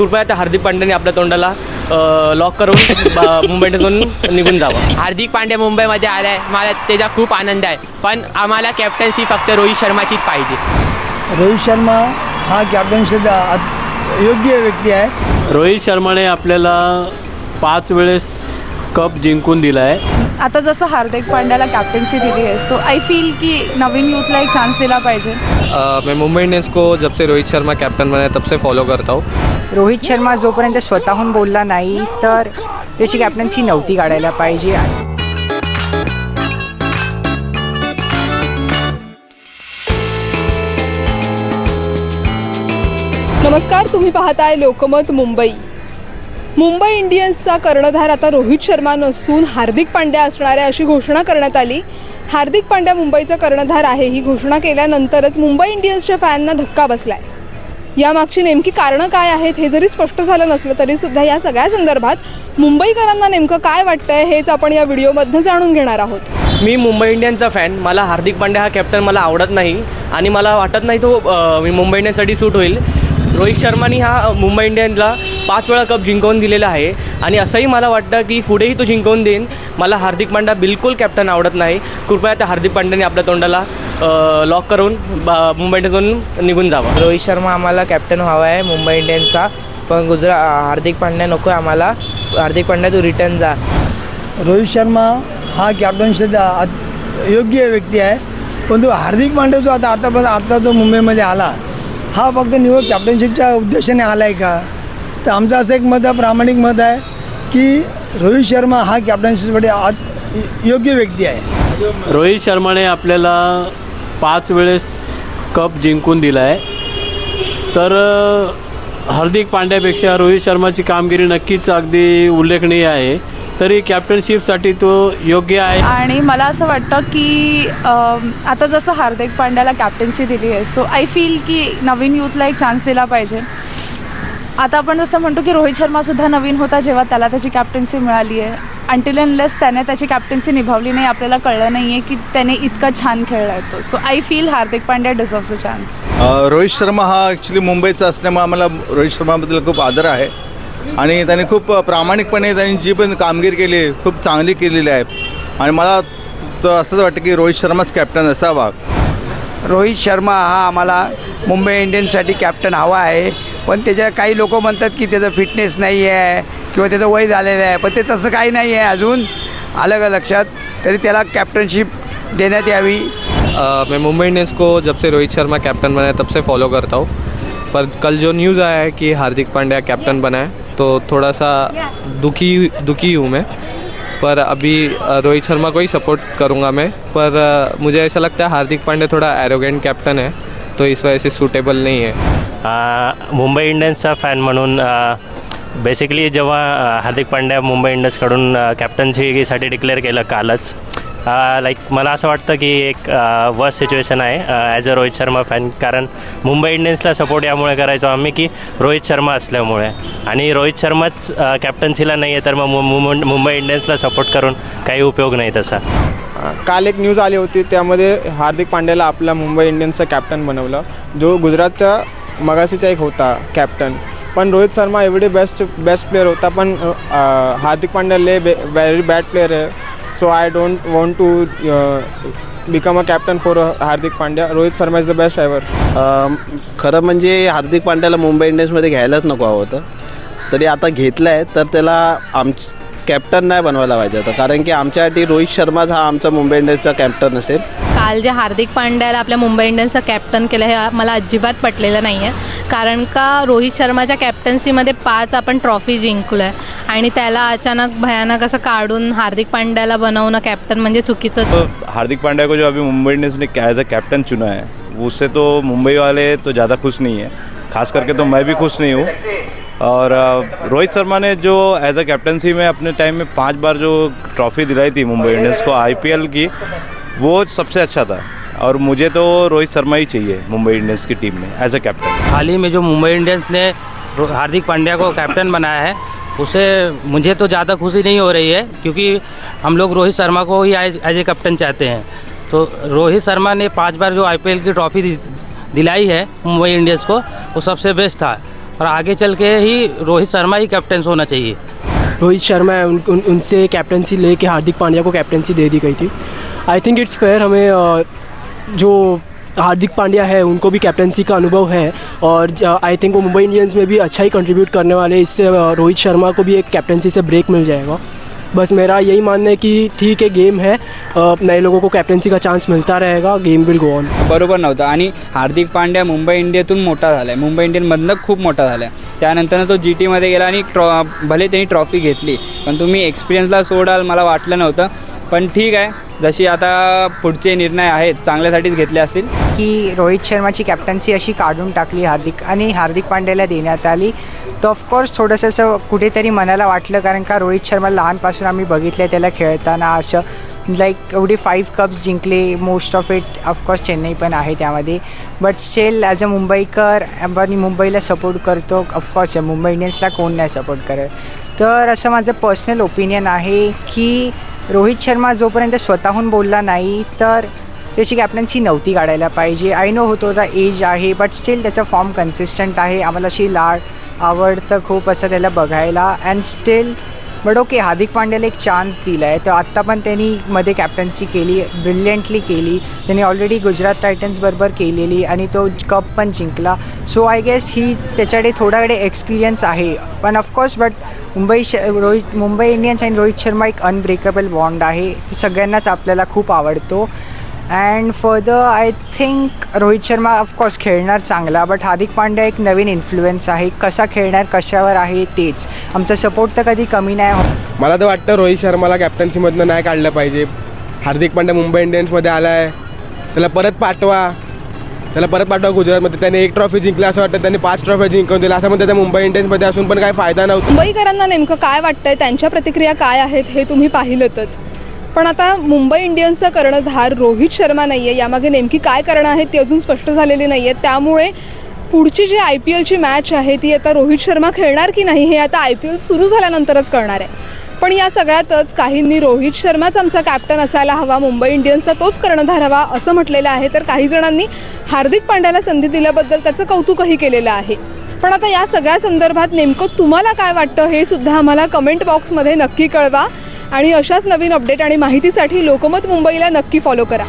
कृपया त्या हार्दिक पांड्याने आपल्या तोंडाला लॉक करून बा- मुंबई इंडियन्समधून निघून जावं. हार्दिक पांड्या मुंबईमध्ये आला आहे मला त्याचा खूप आनंद आहे. पण आम्हाला कॅप्टन्सी फक्त रोहित शर्माचीच पाहिजे. रोहित शर्मा हा कॅप्टन्सीचा अत- योग्य व्यक्ती आहे. रोहित शर्माने आपल्याला पाच वेळेस कप जिंकून दिला आहे आता जसं हार्दिक पांड्याला कॅप्टन्सी दिली आहे सो आय फील की नवीन यूथला एक चान्स दिला पाहिजे. मैं मुंबई इंडियंस को जब से रोहित शर्मा कैप्टन बना है तब से फॉलो करता हूँ। रोहित शर्मा जोपर्यंत स्वतःहून बोलला नाही तर त्याची कॅप्टन्सी नव्हती काढायला पाहिजे. नमस्कार तुम्ही पाहताय लोकमत मुंबई. मुंबई इंडियन्सचा कर्णधार आता रोहित शर्मा नसून हार्दिक पांड्या असणाऱ्या अशी घोषणा करण्यात आली. हार्दिक पांड्या मुंबईचा कर्णधार आहे ही घोषणा केल्यानंतरच मुंबई इंडियन्सच्या फॅनना धक्का बसलाय. यामागची नेमकी कारणं काय आहेत हे जरी स्पष्ट झालं नसलं तरी सुद्धा या सगळ्या संदर्भात मुंबईकरांना नेमकं काय वाटतंय हेच आपण या व्हिडिओमधनं जाणून घेणार आहोत. मी मुंबई इंडियन्सचा फॅन मला हार्दिक पांड्या हा कॅप्टन मला आवडत नाही आणि मला वाटत नाही तो मी मुंबई इंडियन्ससाठी सूट होईल. रोहित शर्मानी हा मुंबई इंडियन्सला पाच वेळा कप जिंकवून दिलेला आहे. आणि असंही मला वाटतं की पुढेही तो जिंकवून देईन. मला हार्दिक पांड्या बिलकुल कॅप्टन आवडत नाही. कृपया त्या हार्दिक पांड्याने आपल्या तोंडाला लॉक करून बा- मुंबई इंडियन्समधून निघून जावं. रोहित शर्मा आम्हाला कॅप्टन हवा आहे मुंबई इंडियन्सचा. पण गुजरा हार्दिक पांड्या नको आहे आम्हाला. हार्दिक पांड्या तू रिटर्न जा. रोहित शर्मा हा कॅप्टन्सीचा अत- योग्य व्यक्ती आहे. पण तो हार्दिक पांड्या जो आता आतापर्यंत आता जो मुंबईमध्ये आला हा फक्त निवड कॅप्टनशिपच्या उद्देशाने आला आहे का? तर आमचं असं एक मत आहे प्रामाणिक मत आहे की रोहित शर्मा हा कॅप्टनशिपसाठी आत योग्य व्यक्ती आहे. रोहित शर्माने आपल्याला पाच वेळेस कप जिंकून दिला आहे तर हार्दिक पांड्यापेक्षा रोहित शर्माची कामगिरी नक्कीच अगदी उल्लेखनीय आहे. तरी कॅप्टनशिपसाठी तो योग्य आहे. आणि मला असं वाटतं की आता जसं हार्दिक पांड्याला कॅप्टन्सी दिली आहे सो आय फील की नवीन यूथला एक चान्स दिला पाहिजे. आता आपण जसं म्हणतो की रोहित शर्मासुद्धा नवीन होता जेव्हा त्याला त्याची कॅप्टन्सी मिळाली आहे. अंटिल अनलेस त्याने त्याची कॅप्टन्सी निभावली नाही आपल्याला कळलं नाही आहे की त्याने इतका छान खेळला आहे तो. So I feel Hardik Pandya deserves a chance Rohit Sharma हा ॲक्च्युली मुंबईचा असल्यामुळे आम्हाला रोहित शर्माबद्दल खूप आदर आहे. आणि त्याने खूप प्रामाणिकपणे त्यांनी जी पण कामगिरी केली आहे, खूप चांगली केलेली आहे. आणि मला तर असंच वाटतं की रोहित शर्माच कॅप्टन असावा. रोहित शर्मा हा आम्हाला मुंबई इंडियन्ससाठी कॅप्टन हवा आहे. पण त्याच्या काही लोक म्हणतात की त्याचं फिटनेस नाही आहे किंवा त्याचं वय झालेलं आहे. पण ते तसं काही नाही आहे अजून. आलं का लक्षात? तरी त्याला कॅप्टनशिप देण्यात यावी. मैं मुंबई इंडियंस को जब से रोहित शर्मा कैप्टन बना तब से फॉलो करता हूँ. पर कल जो न्यूज़ आया है कि हार्दिक पांड्या कैप्टन बना है तो थोड़ा सा दुखी दुखी हूँ मैं. पर अभी रोहित शर्मा को ही सपोर्ट करूँगा मैं. पर मुझे ऐसा लगता है हार्दिक पांड्या थोड़ा एरोगेंट कैप्टन है तो इस वजह से सूटेबल नहीं है. मुंबई इंडियन्सचा फॅन म्हणून बेसिकली जेव्हा हार्दिक पांड्या मुंबई इंडियन्सकडून कॅप्टन्सीसाठी डिक्लेअर केलं कालच लाईक मला असं वाटतं की एक वर्स्ट सिच्युएशन आहे as a Rohit Sharma fan कारण मुंबई इंडियन्सला सपोर्ट यामुळे करायचो आम्ही की रोहित शर्मा असल्यामुळे. आणि रोहित शर्माच कॅप्टन्सीला नाही आहे तर मग मु मुं- मुंबई इंडियन्सला सपोर्ट करून काही उपयोग नाही तसा. काल एक न्यूज आली होती त्यामध्ये हार्दिक पांड्याला आपला मुंबई इंडियन्सचा कॅप्टन बनवलं जो गुजरातच्या मगासीचा एक होता कॅप्टन पण रोहित शर्मा एवढे बेस्ट बेस्ट प्लेअर होता पण हार्दिक पांड्या ले व्हेरी बॅड प्लेअर आहे. So I don't want to become a captain for Hardik Pandya. Rohit Sharma is the best driver खरं म्हणजे हार्दिक पांड्याला मुंबई इंडियन्समध्ये घ्यायलाच नको हवं होतं. तरी आता घेतलं आहे तर त्याला आम कॅप्टन नाही बनवायला पाहिजे होतं कारण की आमच्यासाठी रोहित शर्माच हा आमचा मुंबई इंडियन्सचा कॅप्टन असेल. काल जे हार्दिक पांड्याला आपल्या मुंबई इंडियन्सचं कॅप्टन केलं हे मला अजिबात पटलेलं नाही आहे कारण का रोहित शर्माच्या कॅप्टन्सीमध्ये पाच आपण ट्रॉफी जिंकलो आहे आणि त्याला अचानक भयानक असं काढून हार्दिक पांड्याला बनवणं कॅप्टन म्हणजे चुकीचं. हार्दिक पांड्या को जो अभी मुंबई इंडियंस ने एज अ कैप्टन चुना है उससे तो मुंबई वाले तो ज़्यादा खुश नहीं है। खास करके तो मैं भी खुश नहीं हूँ। और रोहित शर्मा ने जो एज अ कैप्टनसी में अपने टाइम में पांच बार जो ट्रॉफी दिलाई थी मुंबई इंडियंस को आईपीएल की वो सबसे अच्छा था। और मुझे तो रोहित शर्मा ही चाहिए मुंबई इंडियंस की टीम में एज ए कैप्टन हाल ही में जो मुंबई इंडियंस ने हार्दिक पांड्या को कैप्टन बनाया है उसे मुझे तो ज़्यादा खुशी नहीं हो रही है क्योंकि हम लोग रोहित शर्मा को ही एज ए कैप्टन चाहते हैं। तो रोहित शर्मा ने पाँच बार जो आईपीएल की ट्रॉफी दिलाई है मुंबई इंडियंस को वो सबसे बेस्ट था। और आगे चल के ही रोहित शर्मा ही कैप्टन होना चाहिए। रोहित शर्मा है उन, उन, उनसे कैप्टनसी लेके हार्दिक पांड्या को कैप्टनसी दे दी गई थी। आई थिंक इट्स फेयर हमें जो हार्दिक पांड्या है, उनको भी कैप्टनसी का अनुभव है और आई थिंक वो मुंबई इंडियंस में भी अच्छा ही कंट्रीब्यूट करने वाले। इससे रोहित शर्मा को भी एक कैप्टनसी से ब्रेक मिल जाएगा। बस मेरा यही मानना है कि ठीक है गेम है नए लोगों को कैप्टनसी का चांस मिलता रहेगा गेम विल गो ऑन बरोबर नव्हतं आणि हार्दिक पांड्या मुंबई इंडियातून मोठा झाला आहे मुंबई इंडियनमधनं खूप मोठा झाला आहे त्यानंतर तो जी टीमध्ये गेला आणि ट्रॉ, भले त्यांनी ट्रॉफी घेतली, पण तुम्ही एक्सपिरियन्सला सोडाल, मला वाटलं नव्हतं. पण ठीक आहे जशी आता पुढचे निर्णय आहेत चांगल्यासाठीच घेतले असतील. की रोहित शर्माची कॅप्टन्सी अशी काढून टाकली हार्दिक आणि हार्दिक पांड्याला देण्यात आली. तर ऑफकोर्स थोडंसं असं कुठेतरी मनाला वाटलं कारण का रोहित शर्मा लहानपासून आम्ही बघितलं त्याला खेळताना असं लाईक एवढे फाईव्ह कप्स जिंकले most of it of course Chennai पण आहे त्यामध्ये. बट स्टील ॲज अ मुंबईकर मी मुंबईला सपोर्ट करतो ऑफकोर्स मुंबई इंडियन्सला कोण नाही सपोर्ट करत. तर असं माझं पर्सनल ओपिनियन आहे की रोहित शर्मा जोपर्यंत स्वतःहून बोलला नाही तर त्याची कॅप्टन्सी नव्हती काढायला पाहिजे. आय नो होतो दा एज आहे बट स्टील त्याचा फॉर्म कन्सिस्टंट आहे. आम्हाला अशी लाड आवडतं खूप असं त्याला बघायला. And still but okay Hardik पांड्याला एक चान्स दिला आहे तर आत्ता पण त्यांनी मध्ये कॅप्टन्सी केली ब्रिलियंटली केली. त्यांनी ऑलरेडी गुजरात टायटन्सबरोबर केलेली आणि तो कप पण जिंकला. सो आय गेस ही त्याच्याकडे थोडाकडे एक्सपिरियन्स आहे. पण ऑफकोर्स बट मुंबई श रोहित मुंबई इंडियन्स आणि रोहित शर्मा एक अनब्रेकेबल बॉन्ड आहे. तो सगळ्यांनाच आपल्याला खूप आवडतो. And further I think Rohit Sharma of course खेळणार चांगला बट हार्दिक पांड्या एक नवीन इन्फ्लुएन्स आहे. कसा खेळणार कशावर आहे तेच. आमचा सपोर्ट तर कधी कमी नाही होत. मला तर वाटतं रोहित शर्माला कॅप्टन्सीमधनं नाही काढलं पाहिजे. हार्दिक पांड्या मुंबई इंडियन्समध्ये आला आहे त्याला परत पाठवा. त्याला परत पाठवा गुजरातमध्ये. त्याने एक ट्रॉफी जिंकली असं वाटतं त्यांनी पाच ट्रॉफी जिंकून दिल्या असं म्हणतात त्या मुंबई इंडियन्समध्ये असून पण काय फायदा नव्हता. मुंबईकरांना नेमकं काय वाटतंय? त्यांच्या प्रतिक्रिया काय आहेत? हे तुम्ही पाहिलंतच. पण आता मुंबई इंडियन्सचा कर्णधार रोहित शर्मा नाही आहे यामागे नेमकी काय कारणं आहेत ती अजून स्पष्ट झालेली नाही आहेत त्यामुळे पुढची जी आय पी एलची मॅच आहे ती आता रोहित शर्मा खेळणार की नाही हे आता आय पी एल सुरू झाल्यानंतरच कळणार आहे. पण या सगळ्यातच काहींनी रोहित शर्माच आमचा कॅप्टन असायला हवा मुंबई इंडियन्सचा तोच कर्णधार हवा असं म्हटलेलं आहे. तर काही जणांनी हार्दिक पांड्याला संधी दिल्याबद्दल त्याचं कौतुकही केलेलं आहे. पण आता या सगळ्या संदर्भात नेमकं तुम्हाला काय वाटतं हे सुद्धा आम्हाला कमेंट बॉक्समध्ये नक्की कळवा. आणि अशाच नवीन अपडेट आणि माहितीसाठी लोकमत मुंबईला नक्की फॉलो करा.